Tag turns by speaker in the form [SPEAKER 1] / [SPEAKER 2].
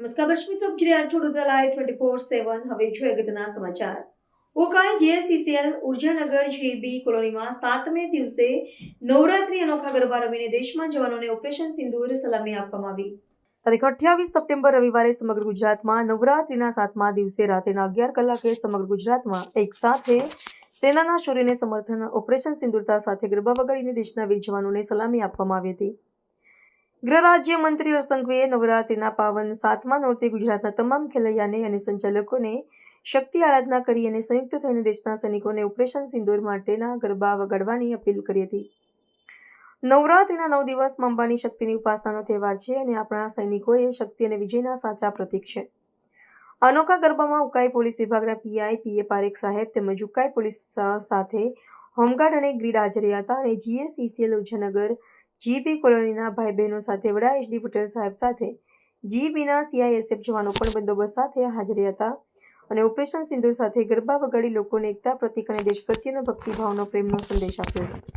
[SPEAKER 1] નમસ્કાર દર્શક મિત્રો છો વડોદરા ટ્વેન્ટી ફોર સેવન હવે જોઈએ અગત્યના સમાચાર. ઓકાઈ જેએસસીસીએલ ઉર્જાનગર જેબી કોલોનીમાં સાતમે દિવસે નવરાત્રી અનોખા ગરબા રમીને દેશમાં જવાનોને ઓપરેશન સિંદૂર સલામી આપવામાં આવી. તારીખ અઠ્યાવીસ સપ્ટેમ્બર રવિવારે સમગ્ર ગુજરાતમાં નવરાત્રીના સાતમા દિવસે રાત્રિના અગિયાર કલાકે સમગ્ર ગુજરાતમાં એક સાથે સેનાના શૌર્યને સમર્થન, ઓપરેશન સિંદૂરતા સાથે ગરબા વગાડીને દેશના વીર જવાનોને સલામી આપવામાં આવી હતી. ગૃહ રાજ્ય મંત્રી હર્ષસંઘવીએ નવરાત્રિના પાવન સાતમા નોરતે ગુજરાતના તમામ ખેલૈયાને અને સંચાલકોને શક્તિ આરાધના કરી અને સંયુક્ત થઈને દેશના સૈનિકોને ઓપરેશન સિંદૂર માટેના ગરબા વગાડવાની અપીલ કરી હતી. નવરાત્રિના નવ દિવસ અંબાની શક્તિની ઉપાસનાનો તહેવાર છે અને આપણા સૈનિકોએ શક્તિ અને વિજયના સાચા પ્રતીક છે. અનોખા ગરબામાં ઉકાઈ પોલીસ વિભાગના પીઆઈ પીએ પારેખ સાહેબ તેમજ ઉકાઈ પોલીસ સાથે હોમગાર્ડ અને ગ્રીડ હાજર રહ્યા હતા અને જીએસઈસીએલ ઉર્જાનગર જીબી કોલોનીના ભાઈ બહેનો સાથે વડા એચડી પટેલ સાહેબ સાથે, જીબીના સીઆઈએસએફ જવાનો પણ બંદોબસ્ત સાથે હાજર હતા અને ઓપરેશન સિંદૂર સાથે ગરબા વગાડી લોકોને એકતા પ્રતિક અને દેશ પ્રત્યેનો ભક્તિભાવનો પ્રેમનો સંદેશ આપ્યો હતો.